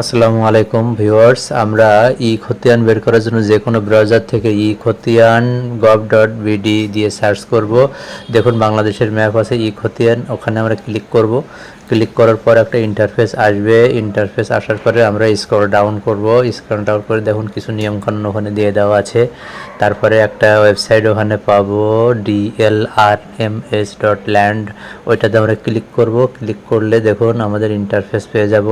আসসালামু আলাইকুম ভিউয়ার্স, আমরা ই খতিয়ান বের করার জন্য যে কোনো ব্রাউজার থেকে ই খতিয়ান গভ ডট বিডি দিয়ে সার্চ করব। দেখুন, বাংলাদেশের ম্যাপ আছে ই খতিয়ান, ওখানে আমরা ক্লিক করব। ক্লিক করার পর একটা ইন্টারফেস আসবে। ইন্টারফেস আসার পরে আমরা স্ক্রল ডাউন করব। স্ক্রল ডাউন করে দেখুন, কিছু নিয়মকানুন ওখানে দিয়ে দেওয়া আছে। তারপরে একটা ওয়েবসাইট ওখানে পাবো DLR M S dot land ওইটাতে আমরা ক্লিক করব। ক্লিক করলে দেখুন, আমাদের ইন্টারফেস পেয়ে যাব।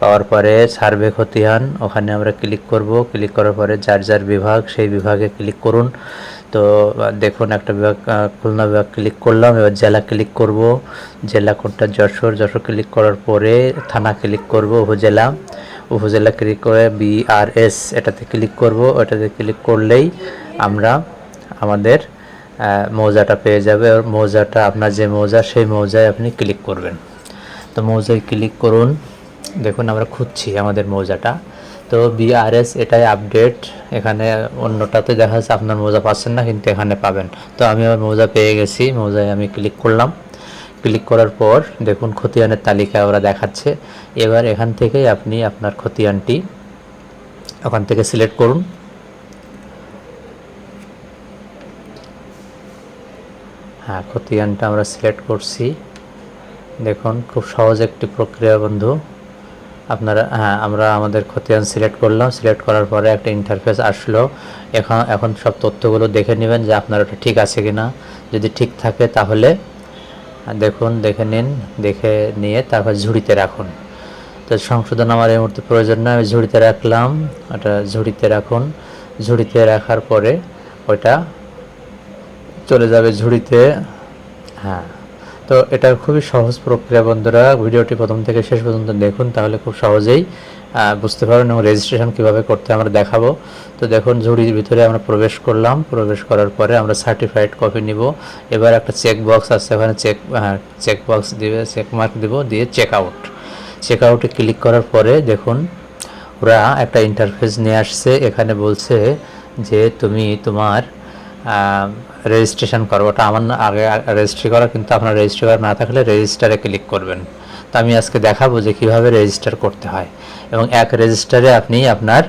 পাওয়ার পরে সার্ভে খতিয়ান ওখানে আমরা ক্লিক করব। ক্লিক করার পরে যার যার বিভাগ, সেই বিভাগে ক্লিক করুন। তো দেখুন একটা বিভাগ খুলনা বিভাগ ক্লিক করলাম। এবার জেলা ক্লিক করব। জেলা কোনটা যশোর যশোর ক্লিক করার পরে থানা ক্লিক করব, উপজেলা। উপজেলা ক্লিক করে বিআরএস এটাতে ক্লিক করব। ওটাতে ক্লিক করলেই আমরা আমাদের মৌজাটা পেয়ে যাবে। আর মৌজাটা, আপনার যে মৌজা, সেই মৌজায় আপনি ক্লিক করবেন। তো মৌজায় ক্লিক করুন। দেখুন, আমরা খুঁজছি আমাদের মৌজাটা। তো বিআরএস এটাই আপডেট এখানে অন্যটাতে দেখা যাচ্ছে আপনার মৌজা পাচ্ছেন না, কিন্তু এখানে পাবেন। তো আমি আমার মৌজা পেয়ে গেছি। মৌজায় আমি ক্লিক করলাম। ক্লিক করার পর দেখুন, খতিয়ানের তালিকা ওরা দেখাচ্ছে। এবার এখান থেকেই আপনি আপনার খতিয়ানটি ওখান থেকে সিলেক্ট করুন। হ্যাঁ খতিয়ানটা আমরা সিলেক্ট করছি। দেখুন, খুব সহজ একটি প্রক্রিয়া বন্ধু। আপনারা হ্যাঁ আমরা আমাদের খতিয়ান সিলেক্ট করলাম। সিলেক্ট করার পরে একটা ইন্টারফেস আসলো। এখন এখন সব তথ্যগুলো দেখে নেবেন যে আপনার ওটা ঠিক আছে কি না যদি ঠিক থাকে তাহলে, দেখুন, দেখে নিন, দেখে নিয়ে তারপর ঝুড়িতে রাখুন। তো সংশোধন আমার এই মুহূর্তে প্রয়োজন নয়। আমি ঝুড়িতে রাখলাম। ওটা ঝুড়িতে রাখুন। ঝুড়িতে রাখার পরে ওটা চলে যাবে ঝুড়িতে। হ্যাঁ। তো এটা খুবই সহজ প্রক্রিয়া বন্ধুরা, ভিডিওটি প্রথম থেকে শেষ পর্যন্ত দেখুন, তাহলে খুব সহজেই বুঝতে পারবেন এবং রেজিস্ট্রেশন কীভাবে করতে আমরা দেখাবো। তো দেখুন, ঝুড়ির ভিতরে আমরা প্রবেশ করলাম। প্রবেশ করার পরে আমরা সার্টিফাইড কপি নিব। এবার একটা চেক বক্স আছে, ওখানে চেক চেক বক্স দিবে চেক মার্ক দিব, দিয়ে চেক আউট চেক আউটে ক্লিক করার পরে দেখুন, ওরা একটা ইন্টারফেস নিয়ে আসছে। এখানে বলছে যে, তুমি তোমার রেজিস্ট্রেশন করো ওটা আমার আগে রেজিস্ট্রি করা, কিন্তু আপনার রেজিস্ট্রি করা না থাকলে রেজিস্টারে ক্লিক করবেন। তো আমি আজকে দেখাবো যে কীভাবে রেজিস্টার করতে হয়। এবং এক রেজিস্টারে আপনি আপনার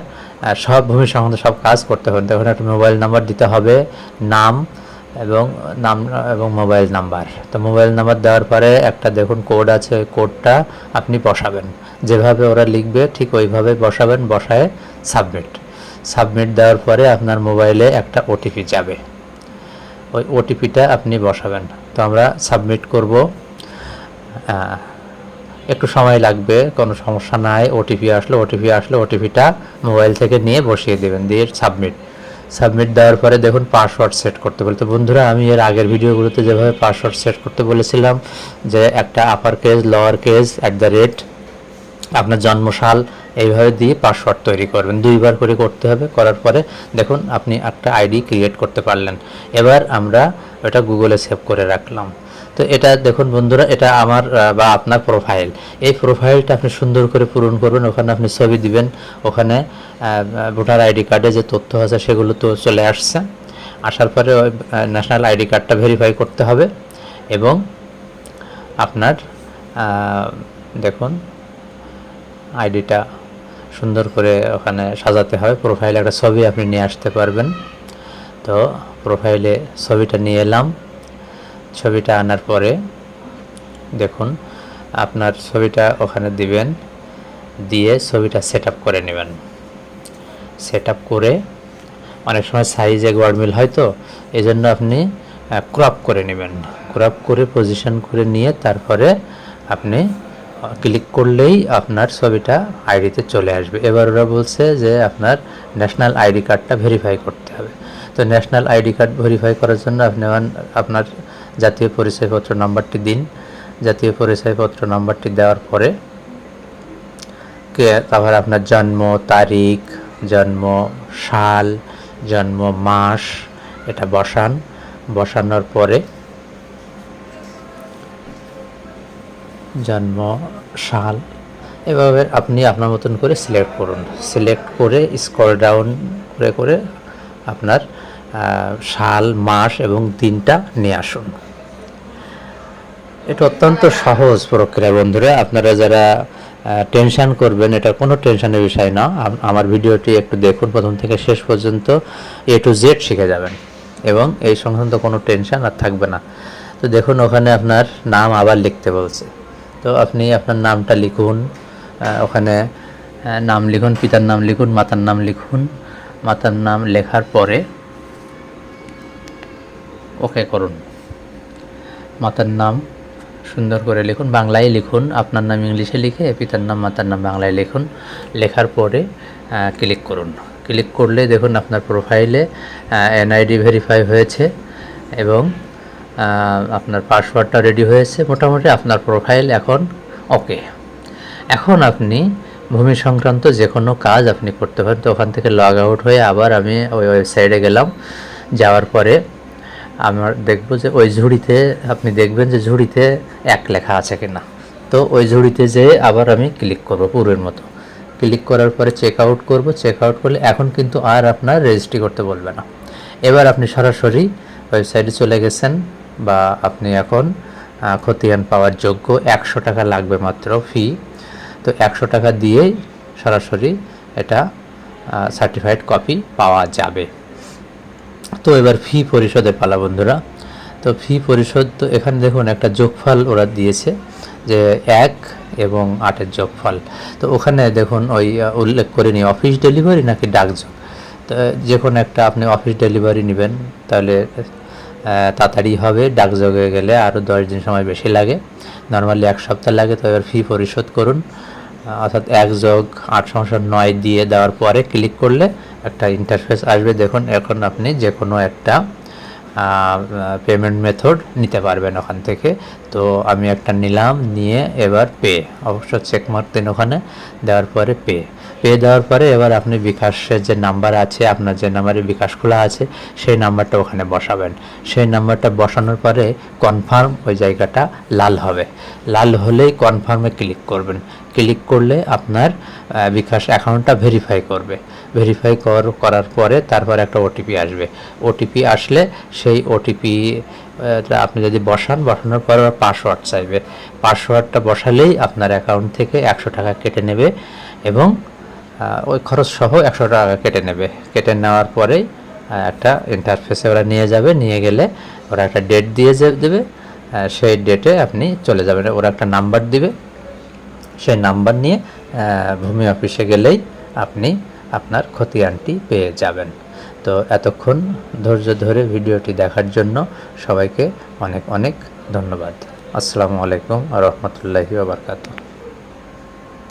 সব ভূমি সংক্রান্ত সব কাজ করতে পারেন তখন একটা মোবাইল নাম্বার দিতে হবে, নাম এবং নাম এবং মোবাইল নাম্বার তো মোবাইল নাম্বার দেওয়ার পরে একটা দেখুন কোড আছে ওই কোডটা আপনি বসাবেন। যেভাবে ওরা লিখবে, ঠিক ওইভাবে বসাবেন, বসায় সাবমিট সাবমিট দেওয়ার পরে আপনার মোবাইলে একটা ওটিপি যাবে। ওই ওটিপিটা আপনি বসাবেন। তো আমরা সাবমিট করব। একটু সময় লাগবে, কোনো সমস্যা নাই। ওটিপি আসলো ওটিপি আসলো ওটিপিটা মোবাইল থেকে নিয়ে বসিয়ে দেবেন, দিয়ে সাবমিট। সাবমিট দেওয়ার পরে দেখুন পাসওয়ার্ড সেট করতে বলে। তো বন্ধুরা, আমি এর আগের ভিডিওগুলোতে যেভাবে পাসওয়ার্ড সেট করতে বলেছিলাম, যে একটা upper case lower case at the rate আপনার জন্মসাল এইভাবে দিয়ে পাসওয়ার্ড তৈরি করবেন। দুইবার করে করতে হবে, করার পরে দেখুন আপনি একটা আইডি ক্রিয়েট করতে পারলেন। এবার আমরা ওটা গুগলে সেভ করে রাখলাম। তো এটা দেখুন বন্ধুরা, এটা আমার বা আপনার প্রোফাইল এই প্রোফাইলটা আপনি সুন্দর করে পূরণ করবেন, ওখানে আপনি ছবি দিবেন, ওখানে ভোটার আইডি কার্ডে যে তথ্য আছে সেগুলো তো চলে আসছে। আসার পরে ওই ন্যাশনাল আইডি কার্ডটা ভেরিফাই করতে হবে এবং আপনার দেখুন আইডিটা সুন্দর করে ওখানে সাজাতে হয়। প্রোফাইলে একটা ছবি আপনি নিয়ে আসতে পারবেন। তো প্রোফাইলে ছবিটা নিয়ে এলাম। ছবিটা আনার পরে দেখুন, আপনার ছবিটা ওখানে দিবেন। দিয়ে ছবিটা সেট করে নেবেন। সেট করে অনেক সময় সাইজে গড়মিল হয় তো এই জন্য আপনি ক্রপ করে নেবেন। ক্রপ করে পজিশন করে নিয়ে তারপরে আপনি ক্লিক করলেই আপনার ছবিটা আইডিতে চলে আসবে। এবার ওরা বলছে যে আপনার ন্যাশনাল আইডি কার্ডটা ভেরিফাই করতে হবে। তো ন্যাশনাল আইডি কার্ড ভেরিফাই করার জন্য আপনি আপনার জাতীয় পরিচয়পত্র নাম্বারটি দিন। জাতীয় পরিচয়পত্র নাম্বারটি দেওয়ার পরে তারপর আপনার জন্ম, তারিখ, জন্ম সাল, জন্ম মাস, এটা বসান। বসানোর পরে জন্ম, সাল, এভাবে আপনি আপনার মতন করে সিলেক্ট করুন। সিলেক্ট করে স্ক্রল ডাউন করে করে আপনার সাল, মাস এবং দিনটা নিয়ে আসুন। এটা অত্যন্ত সহজ প্রক্রিয়া বন্ধুরা। আপনারা যারা টেনশান করবেন, এটা কোনো টেনশনের বিষয় না। আমার ভিডিওটি একটু দেখুন, প্রথম থেকে শেষ পর্যন্ত এ টু জেড শিখে যাবেন। এবং এই সংক্রান্ত কোনো টেনশন আর থাকবে না। তো দেখুন, ওখানে আপনার নাম আবার লিখতে বলছে। তো আপনি আপনার নামটা লিখুন ওখানে নাম লিখুন, পিতার নাম লিখুন, মাতার নাম লিখুন। মাতার নাম লেখার পরে ওকে করুন। মাতার নাম সুন্দর করে লিখুন, বাংলায় লিখুন, আপনার নাম ইংলিশে লিখে, পিতার নাম, মাতার নাম বাংলায় লিখুন। লেখার পরে ক্লিক করুন। ক্লিক করলে দেখুন আপনার প্রোফাইলে এনআইডি ভেরিফাই হয়েছে এবং আপনার পাসওয়ার্ডটা রেডি হয়েছে, মোটামুটি আপনার প্রোফাইল এখন ওকে এখন আপনি ভূমি সংক্রান্ত যে কোনো কাজ আপনি করতে পারেন। তো ওখান থেকে লগ আউট হয়ে আবার আমি ওই ওয়েবসাইটে গেলাম। যাওয়ার পরে আমার দেখব যে ওই ঝুড়িতে, আপনি দেখবেন যে ঝুড়িতে এক লেখা আছে কিনা। তো ওই ঝুড়িতে যেয়ে আবার আমি ক্লিক করব পূর্বের মতো। ক্লিক করার পরে চেক আউট করব। চেক আউট করলে এখন কিন্তু আর আপনার রেজিস্ট্রি করতে বলবে না। এবার আপনি সরাসরি ওয়েবসাইটে চলে গেছেন। বা আপনি এখন খতিয়ান পাওয়ার যোগ্য একশো টাকা লাগবে মাত্র ফি তো একশো টাকা দিয়েই সরাসরি এটা সার্টিফাইড কপি পাওয়া যাবে। তো এবার ফি পরিশোধের পালা বন্ধুরা। তো ফি পরিশোধ, তো এখানে দেখুন একটা যোগফল ওরা দিয়েছে যে এক এবং আটের যোগফল। তো ওখানে দেখুন ওই উল্লেখ করে নিই অফিস ডেলিভারি নাকি ডাকযোগ। তো যে কোনো একটা আপনি অফিস ডেলিভারি নেবেন, তাহলে তাড়াতাড়ি হবে ডাকযোগে গেলে আরও দশ দিন সময় বেশি লাগে। নর্মালি এক সপ্তাহ লাগে, তো এবার ফি পরিশোধ করুন। অর্থাৎ এক যোগ আট সংসার নয় দিয়ে দেওয়ার পরে ক্লিক করলে একটা ইন্টারফেস আসবে। দেখুন, এখন আপনি যে কোনো একটা পেমেন্ট মেথড নিতে পারবেন ওখান থেকে। তো আমি একটা নিলাম, নিয়ে এবার পে অবশ্য চেক মার্ক দিন ওখানে, দেওয়ার পরে পে পে দেওয়ার পরে এবার আপনি বিকাশের যে নাম্বার আছে, আপনার যে নাম্বারে বিকাশ খোলা আছে, সেই নাম্বারটা ওখানে বসাবেন। সেই নাম্বারটা বসানোর পরে কনফার্ম ওই জায়গাটা লাল হবে। লাল হলেই কনফার্মে ক্লিক করবেন। ক্লিক করলে আপনার বিকাশ অ্যাকাউন্টটা ভেরিফাই করবে। ভেরিফাই করার পরে তারপর একটা ওটিপি আসবে। ওটিপি আসলে সেই ওটিপি আপনি যদি বসান, বসানোর পর পাসওয়ার্ড চাইবে। পাসওয়ার্ডটা বসালেই আপনার অ্যাকাউন্ট থেকে একশো টাকা কেটে নেবে এবং ওই খরচ সহ একশো টাকা কেটে নেবে। কেটে নেওয়ার পরেই একটা ইন্টারফেসে ওরা নিয়ে যাবে। নিয়ে গেলে ওরা একটা ডেট দিয়ে দেবে। সেই ডেটে আপনি চলে যাবেন। ওরা একটা নাম্বার দিবে। সেই নাম্বার নিয়ে ভূমি অফিসে গেলেই আপনি আপনার খতিয়ানটি পেয়ে যাবেন। তো এতক্ষণ ধৈর্য ধরে ভিডিওটি দেখার জন্য সবাইকে অনেক অনেক ধন্যবাদ। আসসালামু আলাইকুম রহমতুল্লাহি বারকাতুহ।